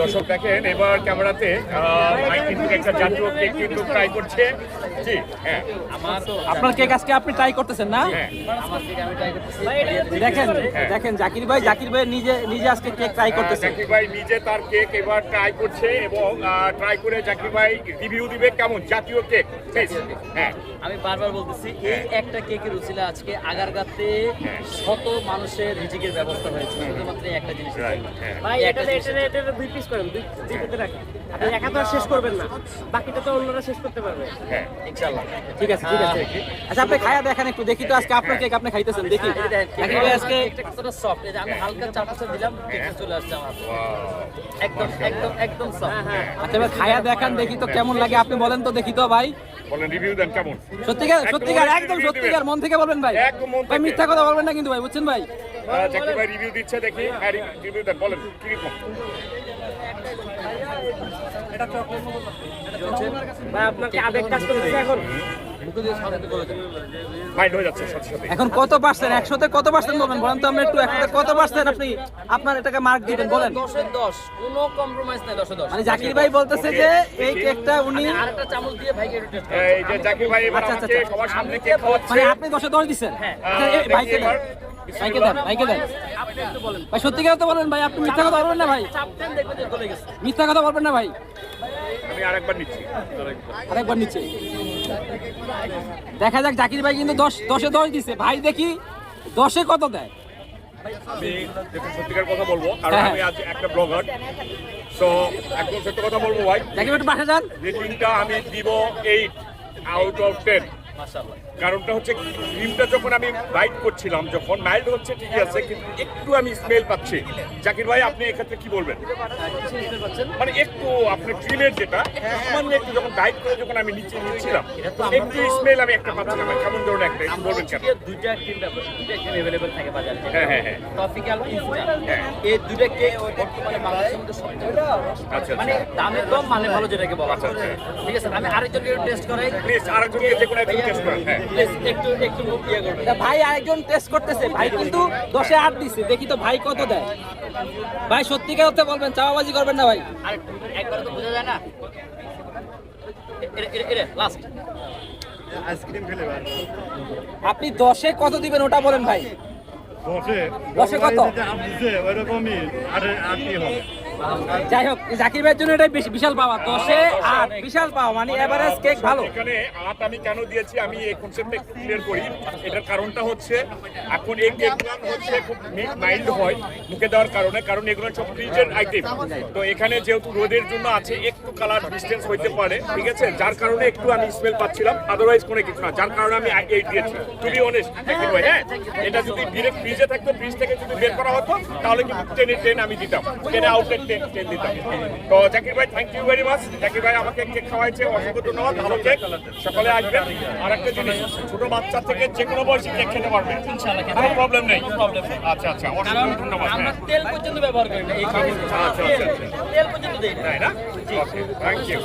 দর্শক দেখেন এবার ক্যামেরাতে একটা জাতীয় কেক কিন্তু ট্রাই করছে। জি হ্যাঁ। আমার আপনার কেক আজকে আপনি ট্রাই করতেছেন না? হ্যাঁ। আমার থেকে আমি ট্রাই করতেছি। দেখেন হ্যাঁ। দেখেন জাকির ভাই জাকির ভাই নিজে নিজে আজকে কেক ট্রাই করতেছে। জাকির ভাই নিজে তার কেক এবার ট্রাই করছে এবং ট্রাই করে জাকির ভাই রিভিউ দিবে কেমন? জাতীয় কেক হ্যাঁ। আমি বারবার বলতেছি এই একটা কেকের উচিলা আজকে আগারগাতে শত মানুষের রিজিকের ব্যবস্থা হয়েছে। শুধুমাত্র একটা জিনিস হ্যাঁ। ভাই এটা এটা এটা দুই পিস করেন দুই দুই রাখেন। আপনি একা তো আর শেষ করবেন না। বাকিটা তো অন্যরা শেষ করতে পারবে। হ্যাঁ। ইনশাআল্লাহ। ঠিক আছে ঠিক আছে। আচ্ছা আপনি খায়া দেখেন একটু দেখি তো আজকে আপনার কেক আপনি খাইতেছেন দেখি। এই ভাই আজকে কতটা সফট এই যে আমি হালকা চামচা দিলাম কেকটা চলে আসছে আমার একদম একদম একদম সফট আচ্ছা এবার খায়া দেখান দেখি তো কেমন লাগে। আপনি বলেন তো দেখি তো ভাই। বলেন রিভিউ দেন কেমন? সত্যিকার একদম সত্যিকার একদম সত্যিকার মন থেকে বলবেন ভাই। একদম মন ভাই থেকে। মিথ্যা কথা বলবেন না কিন্তু ভাই বুঝছেন ভাই? ভাই রিভিউ দিচ্ছে দেখি। হ্যাঁ রিভিউ দেন বলেন কীরকম এখন। হয়ে কত পার্সেন্ট একশোতে কত পার্সেন্ট বলবেন বলেন তো আমরা একটু একশোতে কত পার্সেন্ট আপনি আপনার এটাকে মার্ক দিবেন? বলেন। দশে দশ। কোনো কম্প্রোমাইজ নাই দশে দশ। মানে জাকির ভাই বলতেছে যে এই কেকটা উনি আরেকটা চামচ দিয়ে ভাইকে এই যে জাকির ভাই এবার আচ্ছা, আচ্ছা, আমাকে আচ্ছা। সবার সামনে কেক খাওয়াচ্ছে। মানে আপনি দশে দশ দিচ্ছেন? এই ভাইকে দেন দেন। ভাই সত্যিকার তো বলবেন ভাই আপনি মিথ্যা কথা বলবেন না ভাই। মিথ্যা কথা বলবেন না ভাই। আমি আরেকবার নিচ্ছি। আরেকবার নিচে দেখা যাক জাকির ভাই কিন্তু দশ দশে দশ দিছে। ভাই দেখি দশে কত দেয়? আমি সত্যিকার কথা বলব কারণ হ্যাঁ। আমি আজ একটা ব্লগার। তো একদম সত্য কথা বলব ভাই। জাকির ভাই একটু পাশে যান। রেটিংটা আমি দিব এইট আউট অফ টেন মাশাআল্লাহ। কারণটা হচ্ছে ক্রিমটা যখন আমি রাইড করছিলাম যখন মাইল্ড হচ্ছে ঠিকই আছে কিন্তু একটু আমি স্মেল পাচ্ছি। জাকির ভাই আপনি এক্ষেত্রে কি বলবেন? মানে একটু আপনার ক্রিমের যেটা সামান্য একটু যখন রাইড করে যখন আমি নিচে নিচ্ছিলাম একটু স্মেল আমি একটা পাচ্ছিলাম কেমন ধরনের একটা একটু বলবেন কেন? দুইটা ক্রিম হ্যাঁ হ্যাঁ হ্যাঁ।, হ্যাঁ। আচ্ছা, আচ্ছা। মানে মানে ভালো যেটাকে বলা আচ্ছা, ঠিক আছে আমি আরেকজন টেস্ট করাই। আরেকজন যে কোনো টেস্ট করেন হ্যাঁ। একটু একটু ইয়ে ভাই আরেকজন টেস্ট করতেছে। ভাই কিন্তু দশে আট দিছে। দেখি তো ভাই কত দেয়। ভাই সত্যিকার হতে বলবেন চাওয়াবাজি করবেন না ভাই। একবার তো বোঝা যায় না। এরে এরে এরে লাস্ট আপনি দশে কত দিবেন ওটা বলেন ভাই? দশে? দশে কত? ওইরকমই। আট আটই হবে। যাই হোক জাকির ভাইয়ের জন্য বেশি বিশাল পাওয়া। দশে আট বিশাল পাওয়া। মানে এভারেজ কেক ভালো। এখানে আট আমি কেন দিয়েছি? আমি এই কনসেপ্টটা একটু ক্লিয়ার করি। এটার কারণটা হচ্ছে এখন এই কেকগুলো হচ্ছে খুব মাইল্ড হয় মুখে দেওয়ার কারণে কারণ এগুলো সব ফ্রিজের আইটেম তো এখানে যেহেতু রোদের জন্য আছে একটু কালার ডিস্টেন্স হইতে পারে ঠিক আছে? যার কারণে একটু আমি স্মেল পাচ্ছিলাম আদারওয়াইজ কোনো কিছু না। যার কারণে আমি এই দিয়েছি। টু বি অনেস্ট ভাই হ্যাঁ? এটা যদি ডিরেক্ট ফ্রিজে থাকতো ফ্রিজ থেকে যদি বের করা হতো তাহলে কিন্তু টেনে টেন আমি দিতাম। টেনে আউটলেট টেন টেন দিতাম তো জাকির ভাই thank you very much Zakir ভাই আমাকে কেক খাওয়াইছে অসংখ্য ধন্যবাদ ভালো কেক সকালে আসবেন। আর একটা জিনিস ছোট বাচ্চা থেকে যে কোনো বয়সে কেক খেতে পারবে। কোনো প্রবলেম নেই। আচ্ছা আচ্ছা অসংখ্য ধন্যবাদ আমরা হ্যাঁ তেল পর্যন্ত ব্যবহার করি না এই আচ্ছা আচ্ছা আচ্ছা তেল পর্যন্ত দেই না। তাই না? Okay thank you